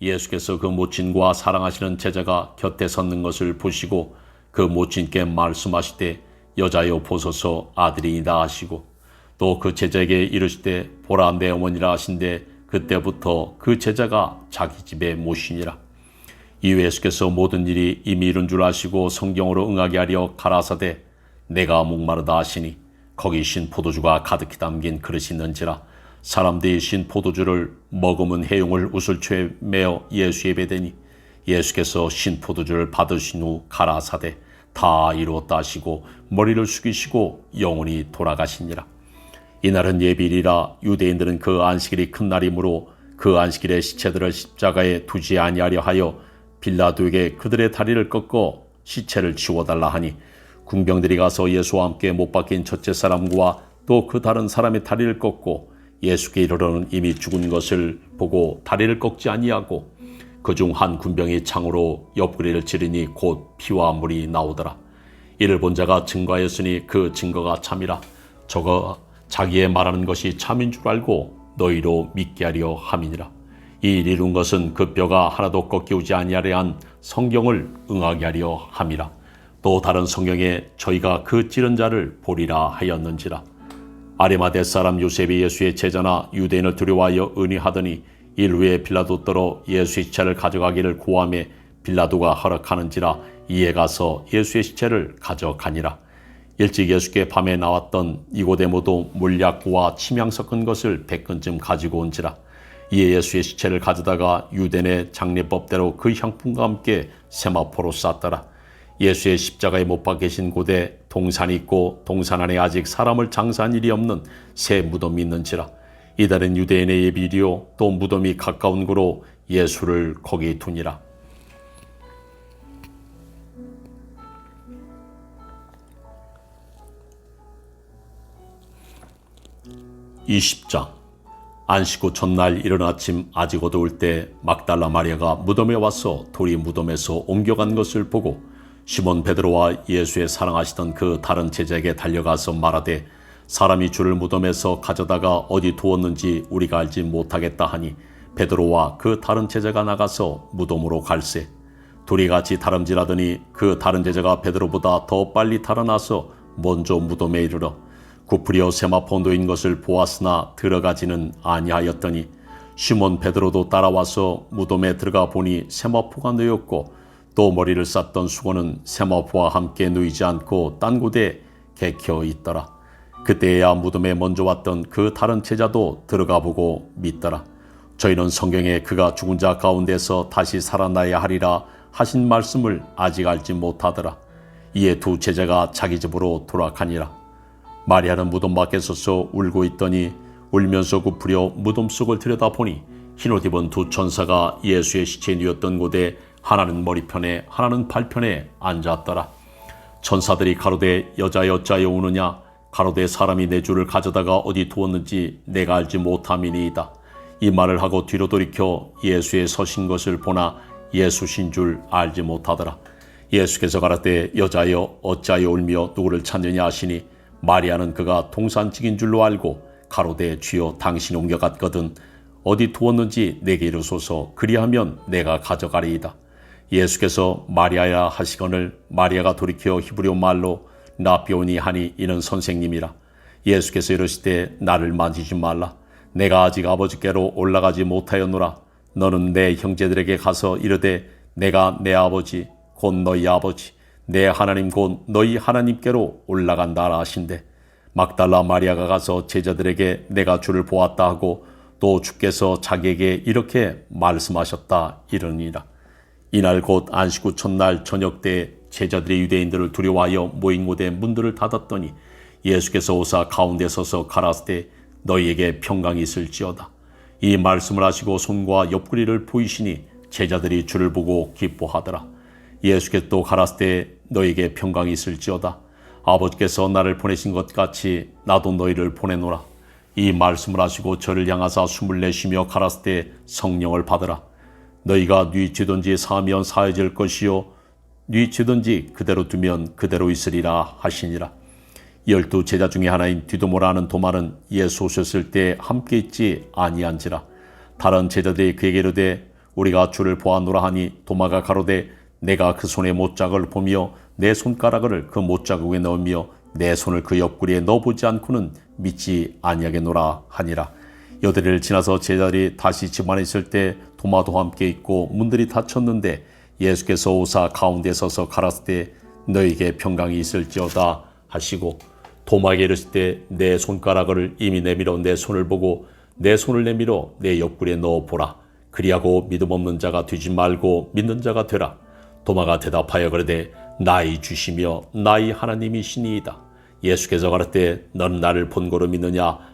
예수께서 그 모친과 사랑하시는 제자가 곁에 섰는 것을 보시고 그 모친께 말씀하시되 여자여 보소서 아들이다 하시고 또 그 제자에게 이르시되 보라 내 어머니라 하신데 그때부터 그 제자가 자기 집에 모시니라. 이후 예수께서 모든 일이 이미 이룬 줄 아시고 성경으로 응하게 하려 가라사대 내가 목마르다 하시니 거기 신 포도주가 가득히 담긴 그릇이 있는지라 사람들이 신 포도주를 머금은 해용을 우슬초에 메어 예수에 베대니 예수께서 신 포도주를 받으신 후 가라사대 다 이루었다 하시고 머리를 숙이시고 영원히 돌아가시니라. 이날은 예비일이라 유대인들은 그 안식일이 큰 날이므로 그 안식일에 시체들을 십자가에 두지 아니하려 하여 빌라도에게 그들의 다리를 꺾어 시체를 치워달라 하니 궁병들이 가서 예수와 함께 못 박힌 첫째 사람과 또 그 다른 사람의 다리를 꺾고 예수께 이르러는 이미 죽은 것을 보고 다리를 꺾지 아니하고 그중 한 군병이 창으로 옆구리를 찌르니 곧 피와 물이 나오더라. 이를 본 자가 증거하였으니 그 증거가 참이라. 저거 자기의 말하는 것이 참인 줄 알고 너희로 믿게 하려 함이니라. 이 일 이룬 것은 그 뼈가 하나도 꺾이지 아니하려 한 성경을 응하게 하려 함이라. 또 다른 성경에 저희가 그 찌른 자를 보리라 하였는지라. 아리마대 사람 요셉이 예수의 제자나 유대인을 두려워하여 은희하더니 일 후에 빌라도 떠러 예수의 시체를 가져가기를 구함에 빌라도가 허락하는지라 이에 가서 예수의 시체를 가져가니라. 일찍 예수께 밤에 나왔던 이고데모도 물약과 침향 섞은 것을 백근쯤 가지고 온지라. 이에 예수의 시체를 가져다가 유대인의 장례법대로 그 향품과 함께 세마포로 쌌더라. 예수의 십자가에 못 박히신 곳에 동산이 있고 동산 안에 아직 사람을 장사한 일이 없는 새 무덤이 있는지라. 이달은 유대인의 예비리요 또 무덤이 가까운 곳으로 예수를 거기 두니라. 20장 안식 후 전날 이른 아침 아직 어두울 때 막달라 마리아가 무덤에 와서 돌이 무덤에서 옮겨간 것을 보고 시몬 베드로와 예수의 사랑하시던 그 다른 제자에게 달려가서 말하되 사람이 주를 무덤에서 가져다가 어디 두었는지 우리가 알지 못하겠다 하니 베드로와 그 다른 제자가 나가서 무덤으로 갈세. 둘이 같이 다름질하더니 그 다른 제자가 베드로보다 더 빨리 달아나서 먼저 무덤에 이르러 구프리어 세마포 놓인 것을 보았으나 들어가지는 아니하였더니 시몬 베드로도 따라와서 무덤에 들어가 보니 세마포가 놓였고 또 머리를 쌌던 수건은 세마포와 함께 놓이지 않고 딴 곳에 개켜 있더라. 그때야 무덤에 먼저 왔던 그 다른 제자도 들어가 보고 믿더라. 저희는 성경에 그가 죽은 자 가운데서 다시 살아나야 하리라 하신 말씀을 아직 알지 못하더라. 이에 두 제자가 자기 집으로 돌아가니라. 마리아는 무덤 밖에 서서 울고 있더니 울면서 굽으려 무덤 속을 들여다보니 흰옷 입은 두 천사가 예수의 시체에 누웠던 곳에 하나는 머리편에 하나는 발편에 앉았더라. 천사들이 가로되 여자여 어짜여 우느냐 가로되 사람이 내 주를 가져다가 어디 두었는지 내가 알지 못함이니이다. 이 말을 하고 뒤로 돌이켜 예수의 서신 것을 보나 예수신 줄 알지 못하더라. 예수께서 가라되 여자여 어짜여 울며 누구를 찾느냐 하시니 마리아는 그가 동산직인 줄로 알고 가로되 주여 당신이 옮겨갔거든 어디 두었는지 내게 이르소서 그리하면 내가 가져가리이다. 예수께서 마리아야 하시거늘 마리아가 돌이켜 히브리어 말로 나비오니 하니 이는 선생님이라. 예수께서 이르시되 나를 만지지 말라. 내가 아직 아버지께로 올라가지 못하였노라. 너는 내 형제들에게 가서 이르되 내가 내 아버지 곧 너희 아버지 내 하나님 곧 너희 하나님께로 올라간다 하신대 막달라 마리아가 가서 제자들에게 내가 주를 보았다 하고 또 주께서 자기에게 이렇게 말씀하셨다 이러니라 이날 곧 안식 후 첫날 저녁 때 제자들이 유대인들을 두려워하여 모인 곳에 문들을 닫았더니 예수께서 오사 가운데 서서 가라사대 너희에게 평강이 있을지어다 이 말씀을 하시고 손과 옆구리를 보이시니 제자들이 주를 보고 기뻐하더라 예수께서 또 가라사대 너에게 평강이 있을지어다. 아버지께서 나를 보내신 것 같이 나도 너희를 보내노라. 이 말씀을 하시고 저를 향하사 숨을 내쉬며 가라사대 성령을 받으라. 너희가 네 죄든지 사하면 사해질 것이요. 네 죄든지 그대로 두면 그대로 있으리라 하시니라. 열두 제자 중에 하나인 디도모라 하는 도마는 예수 오셨을 때 함께 있지 아니한지라. 다른 제자들이 그에게 이르되 우리가 주를 보았노라 하니 도마가 가로되 내가 그 손의 못자국을 보며 내 손가락을 그 못자국에 넣으며 내 손을 그 옆구리에 넣어보지 않고는 믿지 아니하겠노라 하니라 여드리를 지나서 제자들이 다시 집 안에 있을 때 도마도 함께 있고 문들이 닫혔는데 예수께서 오사 가운데 서서 가라스 때 너에게 평강이 있을지어다 하시고 도마에게 이르실 때 내 손가락을 이미 내밀어 내 손을 보고 내 손을 내밀어 내 옆구리에 넣어 보라. 그리하고 믿음 없는 자가 되지 말고 믿는 자가 되라. 도마가 대답하여 그러되 나의 주시며 나의 하나님이시니이다. 예수께서 가라때 너는 나를 본고로 믿느냐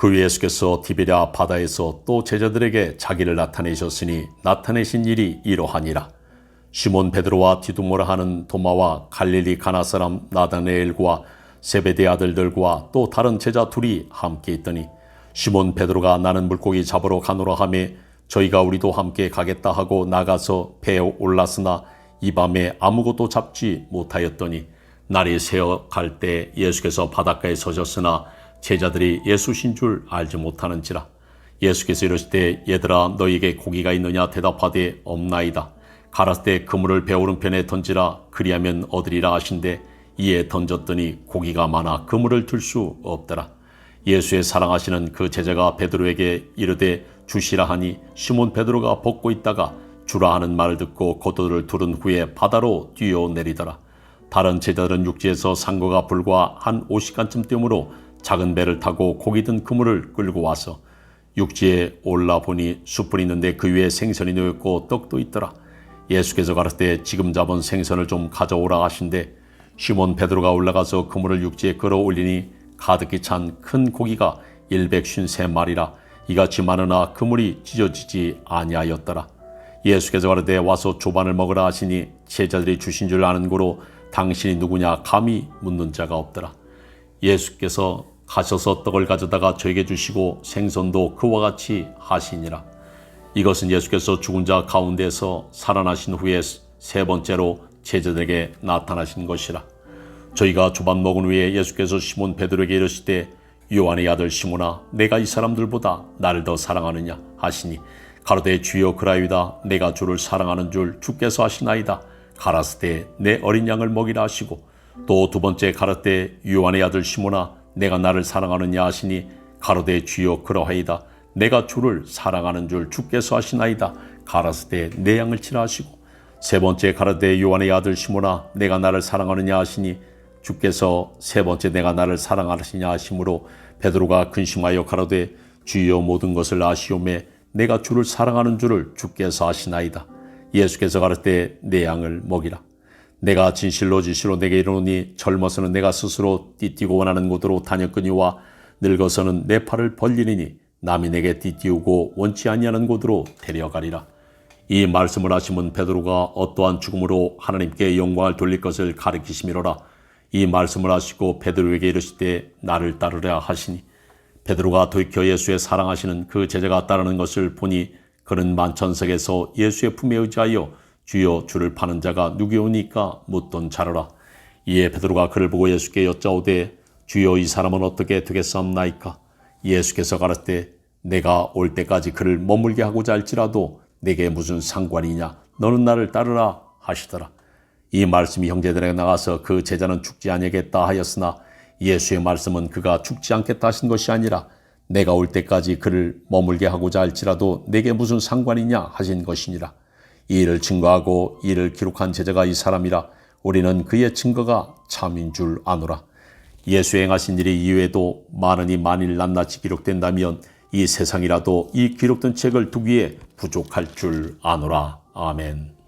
그 예수께서 디베랴 바다에서 또 제자들에게 자기를 나타내셨으니 나타내신 일이 이러하니라. 시몬 베드로와 디두모라 하는 도마와 갈릴리 가나 사람 나다네엘과 세베대 아들들과 또 다른 제자 둘이 함께 있더니 시몬 베드로가 나는 물고기 잡으러 가노라 하매 저희가 우리도 함께 가겠다 하고 나가서 배에 올랐으나 이 밤에 아무것도 잡지 못하였더니 날이 새어 갈 때 예수께서 바닷가에 서셨으나 제자들이 예수신 줄 알지 못하는지라 예수께서 이르시되 얘들아 너희에게 고기가 있느냐 대답하되 없나이다. 가라스 때 그물을 배 오른편에 던지라 그리하면 얻으리라 하신데 이에 던졌더니 고기가 많아 그물을 들 수 없더라. 예수의 사랑하시는 그 제자가 베드로에게 이르되 주시라 하니 시몬 베드로가 벗고 있다가 주라 하는 말을 듣고 겉옷을 두른 후에 바다로 뛰어내리더라. 다른 제자들은 육지에서 상거가 불과 한 50간쯤 뛰므로 작은 배를 타고 고기 든 그물을 끌고 와서 육지에 올라 보니 숯불이 있는데 그 위에 생선이 놓였고 떡도 있더라. 예수께서 가르때 지금 잡은 생선을 좀 가져오라 하신데 시몬 베드로가 올라가서 그물을 육지에 끌어올리니 가득히 찬 큰 고기가 153마리라 이같이 많으나 그물이 찢어지지 아니하였더라. 예수께서 가르되 와서 조반을 먹으라 하시니 제자들이 주신 줄 아는 고로 당신이 누구냐 감히 묻는 자가 없더라. 예수께서 가셔서 떡을 가져다가 저에게 주시고 생선도 그와 같이 하시니라. 이것은 예수께서 죽은 자 가운데서 살아나신 후에 세 번째로 제자들에게 나타나신 것이라. 저희가 조반 먹은 후에 예수께서 시몬 베드로에게 이르시되 요한의 아들 시몬아 내가 이 사람들보다 나를 더 사랑하느냐 하시니 가로되 주여 그라이다 내가 주를 사랑하는 줄 주께서 하시나이다 가라스되 내 어린 양을 먹이라 하시고 또 두 번째 가라되 요한의 아들 시몬아 내가 나를 사랑하느냐 하시니 가로되 주여 그러하이다. 내가 주를 사랑하는 줄 주께서 하시나이다. 가라스되 내 양을 치라 하시고. 세 번째 가라데 요한의 아들 시모나 내가 나를 사랑하느냐 하시니 주께서 세 번째 내가 나를 사랑하시냐 하심으로 베드로가 근심하여 가라되 주여 모든 것을 아시오매 내가 주를 사랑하는 줄을 주께서 아시나이다. 예수께서 가라되 내 양을 먹이라 내가 진실로 진실로 내게 이르노니 젊어서는 내가 스스로 띠뛰고 원하는 곳으로 다녔거니와 늙어서는 내 팔을 벌리니 남이 내게 띠띠우고 원치 아니하는 곳으로 데려가리라. 이 말씀을 하시면 베드로가 어떠한 죽음으로 하나님께 영광을 돌릴 것을 가르치시미로라. 이 말씀을 하시고 베드로에게 이르시되 나를 따르라 하시니 베드로가 돌이켜 예수의 사랑하시는 그 제자가 따르는 것을 보니 그는 만천석에서 예수의 품에 의지하여 주여 주를 파는 자가 누구오니까 묻던 자로라. 이에 베드로가 그를 보고 예수께 여짜오되 주여 이 사람은 어떻게 되겠사옵나이까? 예수께서 가라되 내가 올 때까지 그를 머물게 하고자 할지라도 내게 무슨 상관이냐? 너는 나를 따르라 하시더라. 이 말씀이 형제들에게 나가서 그 제자는 죽지 아니겠다 하였으나 예수의 말씀은 그가 죽지 않겠다 하신 것이 아니라 내가 올 때까지 그를 머물게 하고자 할지라도 내게 무슨 상관이냐 하신 것이니라. 이 일을 증거하고 이를 기록한 제자가 이 사람이라 우리는 그의 증거가 참인 줄 아노라. 예수 행하신 일이 이외에도 많으니 만일 낱낱이 기록된다면 이 세상이라도 이 기록된 책을 두기에 부족할 줄 아노라. 아멘.